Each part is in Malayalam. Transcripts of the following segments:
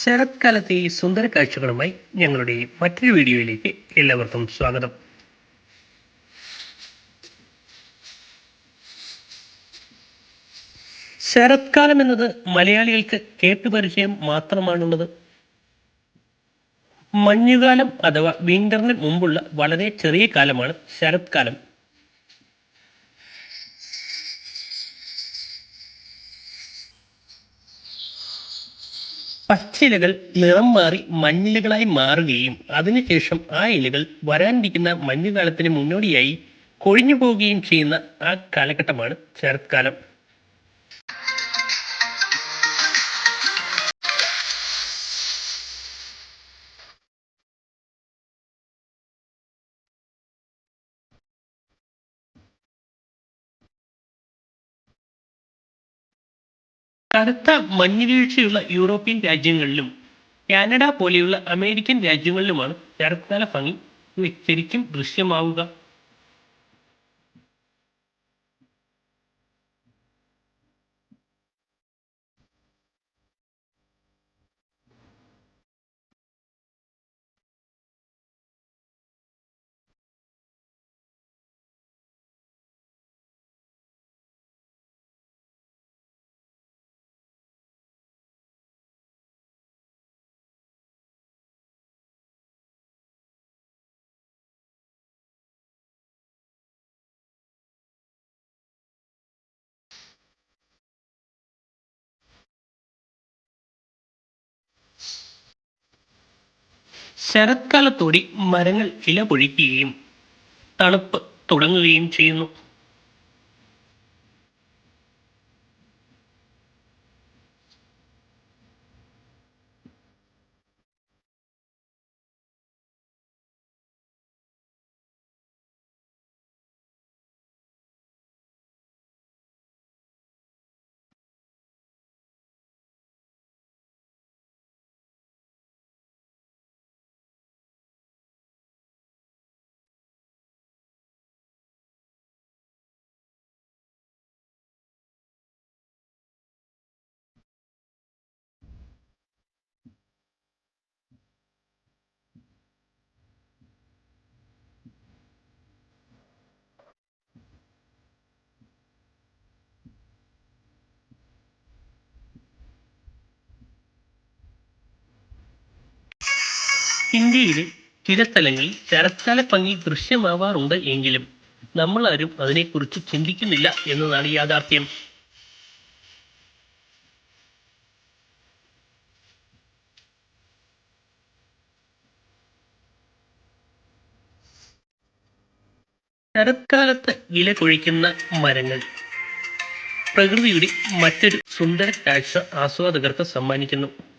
ശരത്കാലത്തെ ഈ സുന്ദര കാഴ്ചകളുമായി ഞങ്ങളുടെ മറ്റൊരു വീഡിയോയിലേക്ക് എല്ലാവർക്കും സ്വാഗതം. ശരത്കാലം എന്നത് മലയാളികൾക്ക് കേട്ടുപരിചയം മാത്രമാണുള്ളത്. മഞ്ഞുകാലം അഥവാ വിന്ററിന് മുമ്പുള്ള വളരെ ചെറിയ കാലമാണ് ശരത്കാലം. പച്ചിലകൾ നിറം മാറി മഞ്ഞിലകളായി മാറുകയും അതിനുശേഷം ആ ഇലകൾ വരാനിരിക്കുന്ന മഞ്ഞുകാലത്തിന് മുന്നോടിയായി കൊഴിഞ്ഞു പോവുകയും ചെയ്യുന്ന ആ കാലഘട്ടമാണ് ശരത്കാലം. കടുത്ത മഞ്ഞുവീഴ്ചയുള്ള യൂറോപ്യൻ രാജ്യങ്ങളിലും കാനഡ പോലെയുള്ള അമേരിക്കൻ രാജ്യങ്ങളിലുമാണ് ശരത്കാല ഭംഗി. ശരിക്കും ദൃശ്യമാവുക. ശരത്കാലത്തോടെ മരങ്ങൾ ഇല പൊഴിക്കുകയും തണുപ്പ് തുടങ്ങുകയും ചെയ്യുന്നു. ഇന്ത്യയിലെ ചില സ്ഥലങ്ങളിൽ ശരത്കാല ഭംഗി ദൃശ്യമാവാറുണ്ട് എങ്കിലും നമ്മൾ ആരും അതിനെക്കുറിച്ച് ചിന്തിക്കുന്നില്ല എന്നതാണ് യാഥാർത്ഥ്യം. ശരത്കാലത്ത് ഇല കൊഴിക്കുന്ന മരങ്ങൾ. പ്രകൃതിയുടെ മറ്റൊരു സുന്ദര കാഴ്ച ആസ്വാദകർക്ക് സമ്മാനിക്കുന്നു.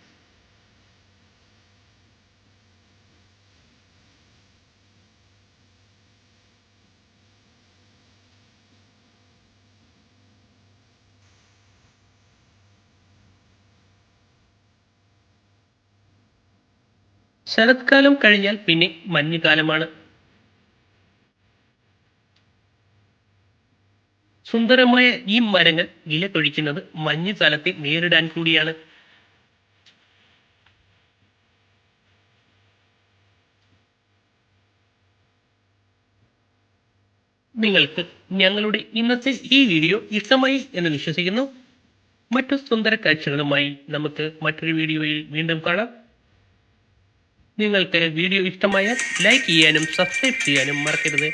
ശരത്കാലം കഴിഞ്ഞാൽ പിന്നെ മഞ്ഞുകാലമാണ്. സുന്ദരമായ ഈ മരങ്ങൾ ഇല മഞ്ഞ് സ്ഥലത്തെ നേരിടാൻ കൂടിയാണ്. നിങ്ങൾക്ക് ഞങ്ങളുടെ ഇന്നത്തെ ഈ വീഡിയോ ഇഷ്ടമായി എന്ന് വിശ്വസിക്കുന്നു. മറ്റു സുന്ദര കാഴ്ചകളുമായി നമുക്ക് മറ്റൊരു വീഡിയോയിൽ വീണ്ടും കാണാം. നിങ്ങൾക്ക് വീഡിയോ ഇഷ്ടമായാൽ ലൈക്ക് ചെയ്യാനും സബ്സ്ക്രൈബ് ചെയ്യാനും മറക്കരുത്.